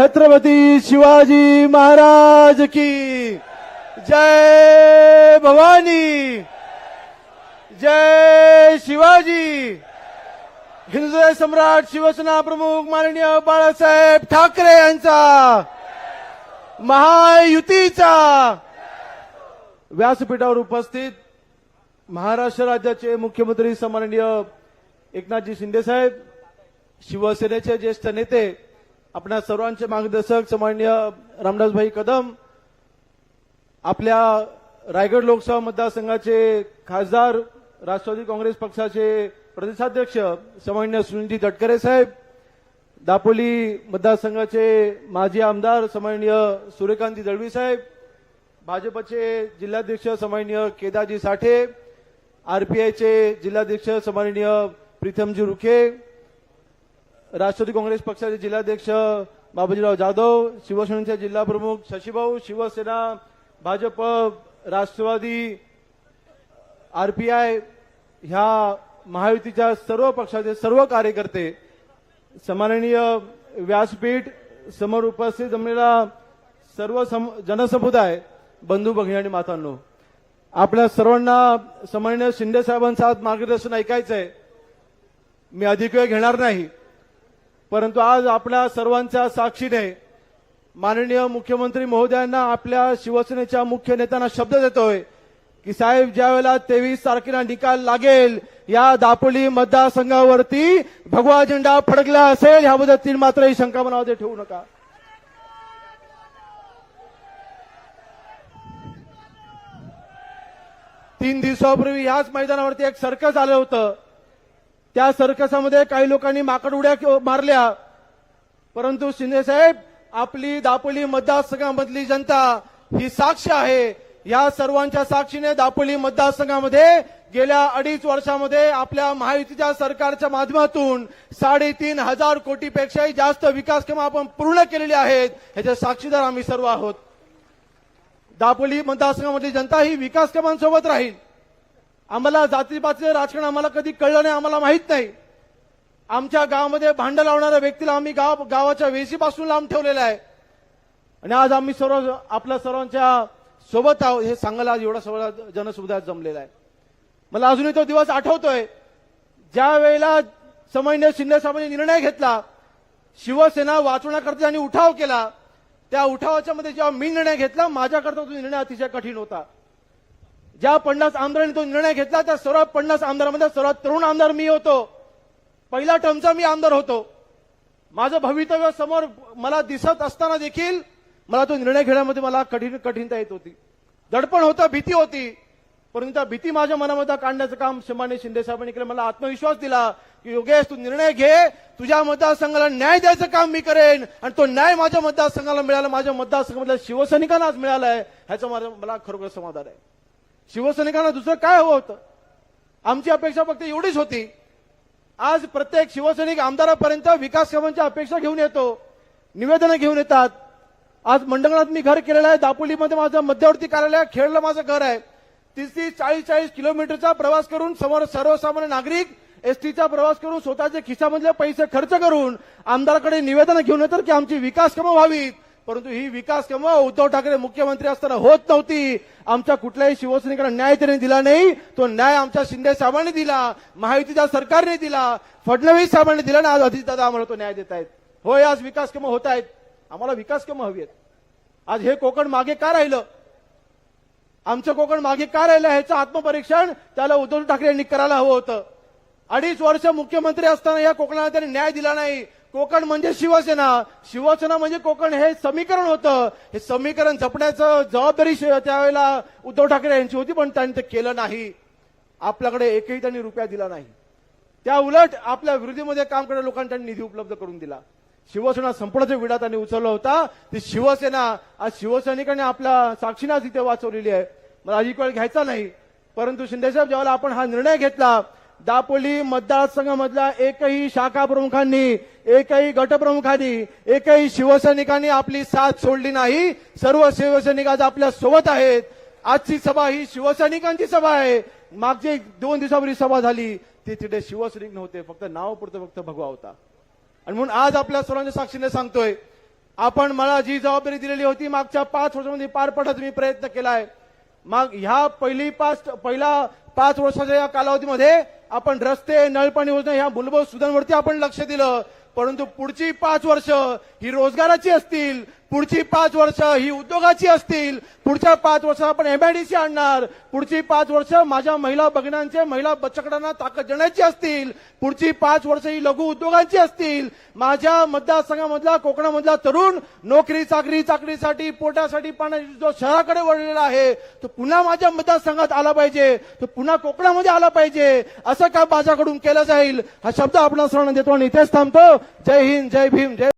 छत्रपती शिवाजी महाराज की जय भवानी जय शिवाजी. हिंदू सम्राट शिवसेना प्रमुख माननीय बाळासाहेब ठाकरे यांचा महायुतीचा व्यासपीठावर उपस्थित महाराष्ट्र राज्याचे मुख्यमंत्री सन्माननीय एकनाथजी शिंदे साहेब शिवसेनेचे ज्येष्ठ नेते आपल्या सर्वांचे मार्गदर्शक सन्माननीय रामदासभाई कदम आपल्या रायगड लोकसभा मतदारसंघाचे खासदार राष्ट्रवादी काँग्रेस पक्षाचे प्रदेशाध्यक्ष सन्माननीय सुनीलजी तटकरे साहेब दापोली मतदारसंघाचे माजी आमदार सन्माननीय सूर्यकांती दळवी साहेब भाजपचे जिल्हाध्यक्ष सन्माननीय केदाजी साठे आरपीआयचे जिल्हाध्यक्ष सन्माननीय प्रीतमजी रुखे राष्ट्रवादी काँग्रेस पक्षाचे जिल्हाध्यक्ष बाबाजीराव जाधव शिवसेनेचे जिल्हा प्रमुख शशीभाऊ शिवसेना भाजप राष्ट्रवादी आरपीआय ह्या महायुतीच्या सर्व पक्षाचे सर्व कार्यकर्ते सन्माननीय व्यासपीठ समोर उपस्थित जमलेला सर्व सम- जनसमुदाय बंधू भगिनी आणि मातांनो आपल्या सर्वांना सन्माननीय शिंदे साहेबांचं आज मार्गदर्शन ऐकायचं आहे मी अधिक वेळ घेणार नाही. परंतु आज आपल्या सर्वांच्या साक्षीने माननीय मुख्यमंत्री महोदयांना आपल्या शिवसेनेच्या मुख्य नेत्यांना शब्द देतोय की साहेब ज्या वेळेला तेवीस तारखेला निकाल लागेल या दापोली मतदारसंघावरती भगवा झेंडा फडकला असेल ह्याबद्दल तीन मात्रही शंका मनामध्ये ठेवू नका. तीन दिवसापूर्वी याच मैदानावरती एक सर्कस आलं होतं. त्या सर्कसामध्ये काही लोकांनी माकड उड्या मारल्या. परंतु शिंदेसाहेब आपली दापोली मतदारसंघामधली जनता ही साक्ष आहे. या सर्वांच्या साक्षीने दापोली मतदारसंघामध्ये गेल्या अडीच वर्षामध्ये आपल्या महायुतीच्या सरकारच्या माध्यमातून साडेतीन हजार कोटीपेक्षाही जास्त विकास कामं आपण पूर्ण केलेली आहेत. ह्याचे साक्षीदार आम्ही सर्व आहोत. दापोली मतदारसंघामधली जनता ही विकास कामांसोबत राहील. आम्हाला जातीपातीचे राजकारण आम्हाला कधी कळलं नाही आम्हाला माहीत नाही. आमच्या गावामध्ये भांडं लावणाऱ्या व्यक्तीला आम्ही गाव गावाच्या वेशीपासून लांब ठेवलेलं आहे. आणि आज आम्ही सर्व आपल्या सर्वांच्या सोबत आहोत हे सांगायला आज एवढा सगळा जनसमुदायात जमलेला आहे. मला अजूनही तो दिवस आठवतोय. ज्या वेळेला समन्वय शिंदे साहेबांनी निर्णय घेतला शिवसेना वाचवण्याकरता त्यांनी उठाव केला त्या उठावाच्या मध्ये जेव्हा मी निर्णय घेतला माझ्याकरता तो निर्णय अतिशय कठीण होता. ज्या पन्नास आमदारांनी तो निर्णय घेतला त्या सर्व पन्नास आमदारामध्ये सर्वात तरुण आमदार मी होतो. पहिला टर्मचा मी आमदार होतो. माझं भवितव्य समोर मला दिसत असताना देखील मला तो निर्णय घेण्यामध्ये मला कठीण कठीणता येत होती. दडपण होतं भीती होती. परंतु त्या भीती माझ्या मनामध्ये काढण्याचं काम शंभाने शिंदे साहेबांनी केलं. मला आत्मविश्वास दिला की योगेश तू निर्णय घे. तुझ्या मतदारसंघाला न्याय द्यायचं काम मी करेन. आणि तो न्याय माझ्या मतदारसंघाला मिळाला. माझ्या मतदारसंघामधल्या शिवसैनिकांना आज मिळालाय ह्याचं माझं मला खरोखर समाधान आहे. शिवसैनिकांना दुसरं काय हवं होतं? आमची अपेक्षा फक्त एवढीच होती. आज प्रत्येक शिवसैनिक आमदारापर्यंत विकास कामांच्या अपेक्षा घेऊन येतो. निवेदनं घेऊन येतात. आज मंडळात मी घर केलेलं आहे. दापोलीमध्ये माझं मध्यवर्ती कार्यालय खेळलं माझं घर आहे. तीस तीस चाळीस चाळीस किलोमीटरचा प्रवास करून समोर सर्वसामान्य नागरिक एसटीचा प्रवास करून स्वतःच्या खिशामधले पैसे खर्च करून आमदाराकडे निवेदनं घेऊन येतात की आमची विकास कामं व्हावीत. परंतु ही विकास कामं उद्धव ठाकरे मुख्यमंत्री असताना होत नव्हती. आमच्या कुठल्याही शिवसेनेकडे न्याय त्यांनी दिला नाही. तो न्याय आमच्या शिंदे साहेबांनी दिला महायुतीच्या सरकारने दिला फडणवीस साहेबांनी दिला आणि आज अजितदादा आम्हाला तो न्याय देत आहेत होय आज विकास कामं होत आहेत आम्हाला विकास कामं हवी आहेत आज हे कोकण मागे का राहिलं? आमचं कोकण मागे का राहिलं ह्याचं आत्मपरीक्षण त्याला उद्धव ठाकरे यांनी करायला हवं होतं. अडीच वर्ष मुख्यमंत्री असताना या कोकणाला त्यांनी न्याय दिला नाही. कोकण म्हणजे शिवसेना. शिवसेना म्हणजे कोकण. हे समीकरण होतं. हे समीकरण जपण्याचं जबाबदारी शि- त्यावेळेला उद्धव ठाकरे यांची होती पण त्यांनी ते केलं नाही. आपल्याकडे एकही त्यांनी रुपया दिला नाही. त्या उलट आपल्या विरोधीमध्ये काम करणाऱ्या लोकांना त्यांनी निधी उपलब्ध करून दिला. शिवसेना संपण्याचा विडा त्यांनी उचलला होता ती शिवसेना आज शिवसैनिकांनी आपल्या साक्षीना तिथे वाचवलेली आहे. मला अधिक वेळ घ्यायचा नाही. परंतु शिंदेसाहेब ज्यावेळेला आपण हा निर्णय घेतला दापोली मतदारसंघामधल्या एकही शाखा प्रमुखांनी एकही गटप्रमुखांनी एकही शिवसैनिकांनी आपली साथ सोडली नाही. सर्व शिवसैनिक आज आपल्यासोबत आहेत. आजची सभा ही शिवसैनिकांची सभा आहे. मागची दोन दिवसापूर्वी सभा झाली. ती तिथे शिवसैनिक नव्हते. फक्त नाव पुरतं फक्त भगवा होता. आणि म्हणून आज आपल्या सर्वांच्या साक्षीने सांगतोय आपण मला जी जबाबदारी दिलेली होती. मागच्या पाच वर्षामध्ये पार पडत मी प्रयत्न केलाय. मग ह्या पहिली पाच पहिला पाच वर्षाच्या या कालावधीमध्ये आपण रस्ते नळपाणी योजना ह्या मूलभूत सुधारांवरती आपण लक्ष दिलं. परंतु पुढची पाच वर्ष ही रोजगाराची असतील पुढची पाच वर्ष ही उद्योगाची असतील. पुढच्या पाच वर्ष आपण एमआयडीसी आणणार. पुढची पाच वर्ष माझ्या महिला भगिनांचे महिला बचकडांना ताकद देण्याची असतील. पुढची पाच वर्ष ही लघु उद्योगांची असतील. माझ्या मतदारसंघामधला कोकणामधला तरुण नोकरी चाकरी चाकरीसाठी पोटासाठी पाण्यासाठी जो शहराकडे वळलेला आहे तो पुन्हा माझ्या मतदारसंघात आला पाहिजे. तो पुन्हा कोकणामध्ये आला पाहिजे. असं काम माझ्याकडून केलं जाईल? हा शब्द आपण सर्वांना देतो आणि इथेच थांबतो. जय हिंद जय भीम जय